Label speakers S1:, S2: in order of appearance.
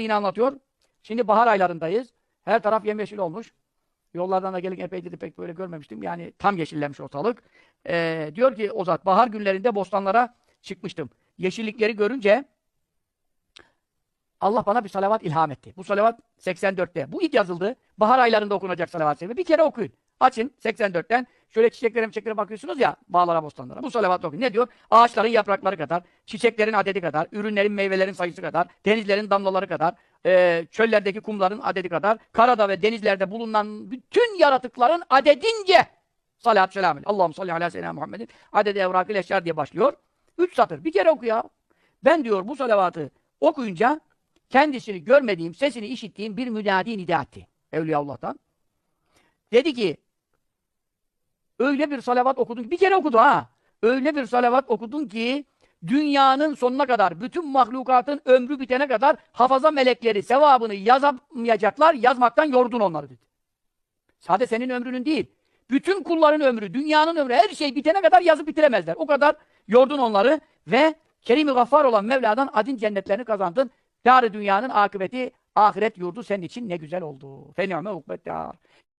S1: yine anlatıyor. Şimdi bahar aylarındayız. Her taraf yemyeşil olmuş. Yollardan da gelirken epeydir pek böyle görmemiştim. Yani tam yeşillenmiş ortalık. Ee, diyor ki o zat bahar günlerinde bostanlara çıkmıştım. Yeşillikleri görünce Allah bana bir salavat ilham etti. Bu salavat 84'te. Bu ilk yazıldı. Bahar aylarında okunacak salavat Bir kere okuyun. Açın 84'ten. Şöyle çiçeklere çiçeklere bakıyorsunuz ya bağlara bostanlara. Bu salavat okuyun. Ne diyor? Ağaçların yaprakları kadar, çiçeklerin adedi kadar, ürünlerin meyvelerin sayısı kadar, denizlerin damlaları kadar, e, çöllerdeki kumların adedi kadar, karada ve denizlerde bulunan bütün yaratıkların adedince salat selamün. Allah'ım salli ala seyyidina Muhammedin adedi evrakil eşyar diye başlıyor. Üç satır. Bir kere oku ya. Ben diyor bu salavatı okuyunca kendisini görmediğim, sesini işittiğim bir münadi nida etti. Evliyaullah'tan. Dedi ki öyle bir salavat okudun ki, bir kere okudu ha. Öyle bir salavat okudun ki dünyanın sonuna kadar, bütün mahlukatın ömrü bitene kadar hafaza melekleri sevabını yazamayacaklar, yazmaktan yordun onları dedi. Sadece senin ömrünün değil, bütün kulların ömrü, dünyanın ömrü, her şey bitene kadar yazıp bitiremezler. O kadar yordun onları ve Kerim-i Gaffar olan Mevla'dan adin cennetlerini kazandın. Dar-ı dünyanın akıbeti, ahiret yurdu senin için ne güzel oldu. Feni'me ukbettar.